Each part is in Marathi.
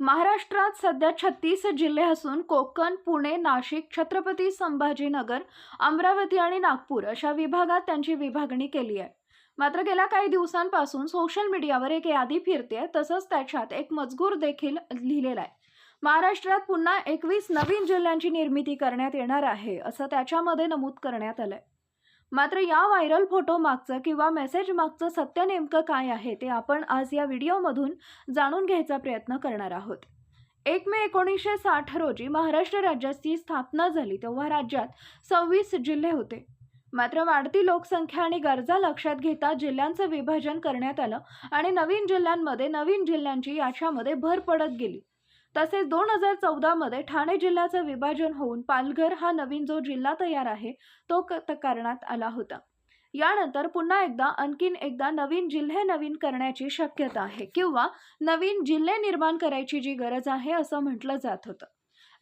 महाराष्ट्रात सध्या छत्तीस जिल्हे असून कोकण पुणे नाशिक छत्रपती संभाजीनगर अमरावती आणि नागपूर अशा विभागात त्यांची विभागणी केली आहे. मात्र गेल्या काही दिवसांपासून सोशल मीडियावर एक यादी फिरते तसंच त्याच्यात एक मजकूर देखील लिहिलेला आहे. महाराष्ट्रात पुन्हा एकवीस नवीन जिल्ह्यांची निर्मिती करण्यात येणार आहे असं त्याच्यामध्ये नमूद करण्यात आलंय. मात्र या व्हायरल फोटो मागचं किंवा मेसेज मागचं सत्य नेमकं काय आहे ते आपण आज या व्हिडिओमधून जाणून घ्यायचा प्रयत्न करणार आहोत. एक मे एकोणीसशे साठ रोजी महाराष्ट्र राज्याची स्थापना झाली तेव्हा राज्यात सव्वीस जिल्हे होते. मात्र वाढती लोकसंख्या आणि गरजा लक्षात घेता जिल्ह्यांचं विभाजन करण्यात आलं आणि नवीन जिल्ह्यांमध्ये नवीन जिल्ह्यांची याच्यामध्ये भर पडत गेली. तसेच दोन हजार चौदामध्ये ठाणे जिल्ह्याचं विभाजन होऊन पालघर हा नवीन जो जिल्हा तयार आहे तो क- त- करण्यात आला होता. यानंतर पुन्हा एकदा आणखीन एकदा नवीन जिल्हे नवीन करण्याची शक्यता आहे किंवा नवीन जिल्हे निर्माण करायची जी गरज आहे असं म्हटलं जात होतं.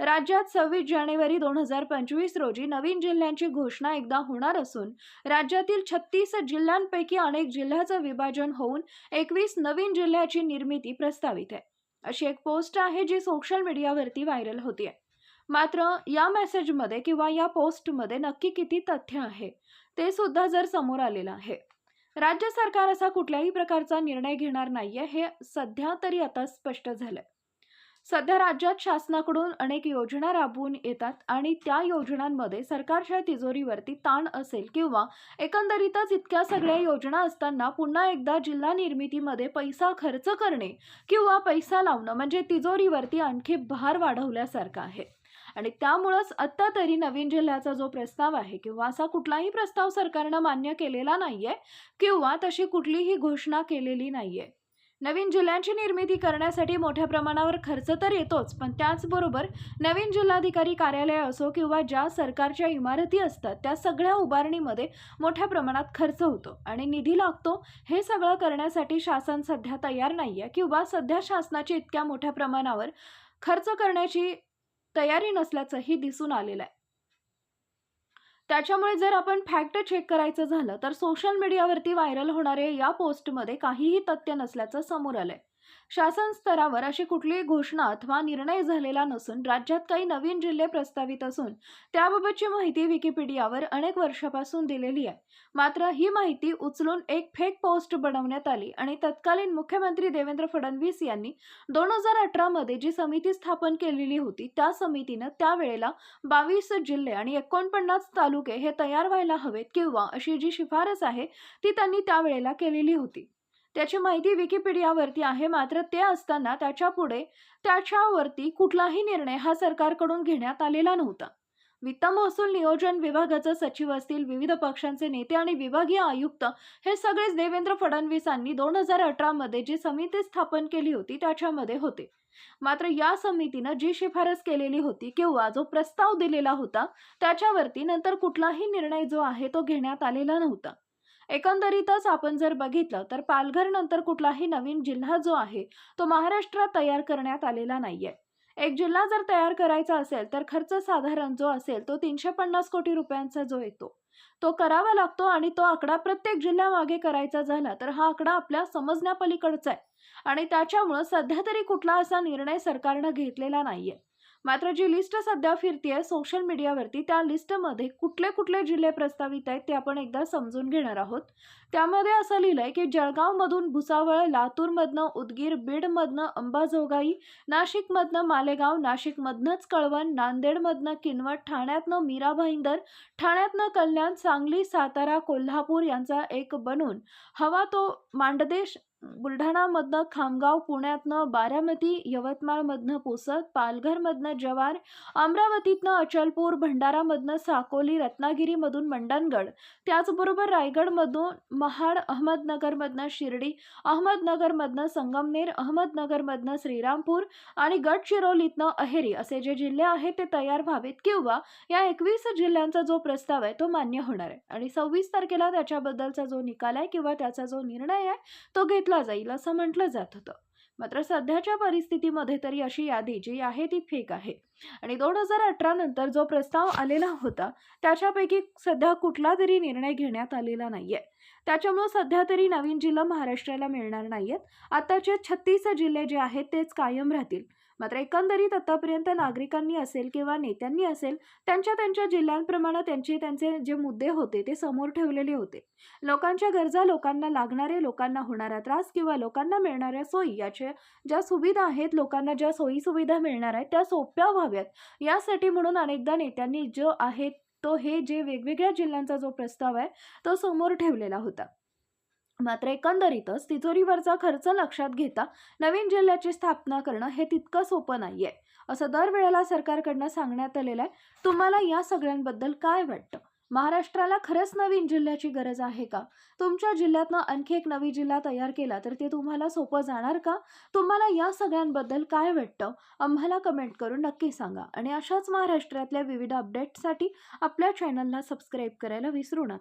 राज्यात सव्वीस जानेवारी दोन हजार पंचवीस रोजी नवीन जिल्ह्यांची घोषणा एकदा होणार असून राज्यातील छत्तीस जिल्ह्यांपैकी अनेक जिल्ह्याचं विभाजन होऊन एकवीस नवीन जिल्ह्याची निर्मिती प्रस्तावित आहे. अशी एक पोस्ट आहे जी सोशल मीडियावरती व्हायरल होती आहे मात्र या मेसेजमध्ये किंवा या पोस्टमध्ये नक्की किती तथ्य आहे ते सुद्धा जर समोर आलेलं आहे. राज्य सरकार असा कुठल्याही प्रकारचा निर्णय घेणार नाहीये हे सध्या तरी आता स्पष्ट झालंय. सध्या राज्यात शासनाकडून अनेक योजना राबवून येतात आणि त्या योजनांमध्ये सरकारच्या तिजोरीवरती ताण असेल किंवा एकंदरीतच इतक्या सगळ्या योजना असताना पुन्हा एकदा जिल्हा निर्मितीमध्ये पैसा खर्च करणे किंवा पैसा लावणं म्हणजे तिजोरीवरती आणखी भार वाढवल्यासारखं आहे. आणि त्यामुळंच आत्ता तरी नवीन जिल्ह्याचा जो प्रस्ताव आहे किंवा असा कुठलाही प्रस्ताव सरकारनं मान्य केलेला नाहीये किंवा तशी कुठलीही घोषणा केलेली नाहीये. नवीन जिल्ह्यांची निर्मिती करण्यासाठी मोठ्या प्रमाणावर खर्च तर येतोच पण त्याचबरोबर नवीन जिल्हाधिकारी कार्यालय असो किंवा ज्या सरकारच्या इमारती असतात त्या सगळ्या उभारणीमध्ये मोठ्या प्रमाणात खर्च होतो. आणि निधी लागतो हे सगळं करण्यासाठी शासन सध्या तयार नाही आहे किंवा सध्या शासनाची इतक्या मोठ्या प्रमाणावर खर्च करण्याची तयारी नसल्याचंही दिसून आलेलं आहे. त्याच्यामुळे जर आपण फॅक्ट चेक करायचं झालं तर सोशल मीडियावरती व्हायरल होणाऱ्या या पोस्टमध्ये काहीही तथ्य नसल्याचं समोर आलंय. शासन स्तरावर अशी कुठलीही घोषणा अथवा निर्णय झालेला नसून राज्यात काही नवीन जिल्हे प्रस्तावित असून त्याबाबतची माहिती विकिपीडियावर अनेक वर्षापासून दिलेली आहे. मात्र ही माहिती उचलून एक फेक पोस्ट बनवण्यात आली आणि तत्कालीन मुख्यमंत्री देवेंद्र फडणवीस यांनी दोन हजार अठरामध्ये जी समिती स्थापन केलेली होती त्या समितीनं त्यावेळेला बावीस जिल्हे आणि एकोणपन्नास तालुके हे तयार व्हायला हवेत किंवा अशी जी शिफारस आहे ती त्यांनी त्यावेळेला केलेली होती. त्याची माहिती विकिपीडियावरती आहे. मात्र ते असताना त्याच्या पुढे त्याच्यावरती कुठलाही निर्णय हा सरकारकडून घेण्यात आलेला नव्हता. वित्त महसूल नियोजन विभागाचे सचिव असतील विविध पक्षांचे नेते आणि विभागीय आयुक्त हे सगळेच देवेंद्र फडणवीसांनी दोन हजार अठरामध्ये जी समिती स्थापन केली होती त्याच्यामध्ये होते. मात्र या समितीनं जी शिफारस केलेली होती किंवा जो प्रस्ताव दिलेला होता त्याच्यावरती नंतर कुठलाही निर्णय जो आहे तो घेण्यात आलेला नव्हता. एकंदरीतच आपण जर बघितलं तर पालघर नंतर कुठलाही नवीन जिल्हा जो आहे तो महाराष्ट्रात तयार करण्यात आलेला नाहीये. एक जिल्हा जर तयार करायचा असेल तर खर्च साधारण जो असेल तो तीनशे पन्नास कोटी रुपयांचा जो येतो. तो करावा लागतो आणि तो आकडा प्रत्येक जिल्ह्यामागे करायचा झाला तर हा आकडा आपल्या समजण्यापलीकडचा आहे. आणि त्याच्यामुळं सध्या तरी कुठला असा निर्णय सरकारनं घेतलेला नाहीये. मात्र जी लिस्ट सध्या फिरतीये सोशल मीडियावरती त्या लिस्टमध्ये कुठले कुठले जिल्हे प्रस्तावित आहेत ते आपण एकदा समजून घेणार आहोत. त्यामध्ये असं लिहिलंय की जळगावमधून भुसावळ लातूरमधनं उदगीर बीडमधनं अंबाजोगाई नाशिकमधनं मालेगाव नाशिकमधनंच कळवण नांदेडमधनं किनवट ठाण्यातनं मीरा भाईंदर ठाण्यातनं कल्याण सांगली सातारा कोल्हापूर यांचा एक बनून हवा तो मांडदेश बुलढाणामधनं खामगाव पुण्यातनं बारामती यवतमाळमधनं पुसद पालघरमधनं जवार अमरावतीतनं अचलपूर भंडारामधनं साकोली रत्नागिरीमधून मंडणगड त्याचबरोबर रायगडमधून महाड अहमदनगरमधनं शिर्डी अहमदनगरमधनं संगमनेर अहमदनगरमधनं श्रीरामपूर आणि गडचिरोलीतनं अहेरी असे जे जिल्हे आहेत ते तयार व्हावेत किंवा या एकवीस जिल्ह्यांचा जो प्रस्ताव आहे तो मान्य होणार आहे. आणि सव्वीस तारखेला त्याच्याबद्दलचा जो निकाल आहे किंवा त्याचा जो निर्णय आहे तो घेतला जाईल असं म्हटलं जात होतं. मात्र सध्याच्या परिस्थितीमध्ये तरी अशी यादी जी आहे ती फेक आहे. आणि दोन हजार अठरा नंतर जो प्रस्ताव आलेला होता त्याच्यापैकी सध्या कुठला तरी निर्णय घेण्यात आलेला नाहीये. त्याच्यामुळं सध्या तरी नवीन जिल्हा महाराष्ट्राला मिळणार नाही आहेत आताचे छत्तीस जिल्हे जे आहेत तेच कायम राहतील. मात्र एकंदरीत आतापर्यंत नागरिकांनी असेल किंवा नेत्यांनी असेल त्यांच्या त्यांच्या जिल्ह्यांप्रमाणे त्यांचे त्यांचे जे मुद्दे होते ते समोर ठेवलेले होते. लोकांच्या गरजा लोकांना लागणारे लोकांना होणारा त्रास किंवा लोकांना मिळणाऱ्या सोयी याच्या ज्या सुविधा आहेत लोकांना ज्या सोयी सुविधा मिळणार आहेत त्या सोप्या व्हाव्यात. यासाठी म्हणून अनेकदा नेत्यांनी जो आहेत तो हे जे वेगवेगळ्या जिल्ह्यांचा जो प्रस्ताव आहे तो समोर ठेवलेला होता. मात्र एकंदरीतच तिजोरीवरचा खर्च लक्षात घेता नवीन जिल्ह्याची स्थापना करणं हे तितकं सोपं नाहीये असं दरवेळेला सरकारकडनं सांगण्यात आलेलं आहे. तुम्हाला या सगळ्यांबद्दल काय वाटतं? महाराष्ट्राला खरंच नवीन जिल्ह्याची गरज आहे का? तुमच्या जिल्ह्यातनं आणखी एक नवी जिल्हा तयार केला तर ते तुम्हाला सोपं जाणार का? तुम्हाला या सगळ्यांबद्दल काय वाटतं? आम्हाला कमेंट करून नक्की सांगा. आणि अशाच महाराष्ट्रातल्या विविध अपडेट्ससाठी आपल्या चॅनलला सबस्क्राईब करायला विसरू नका.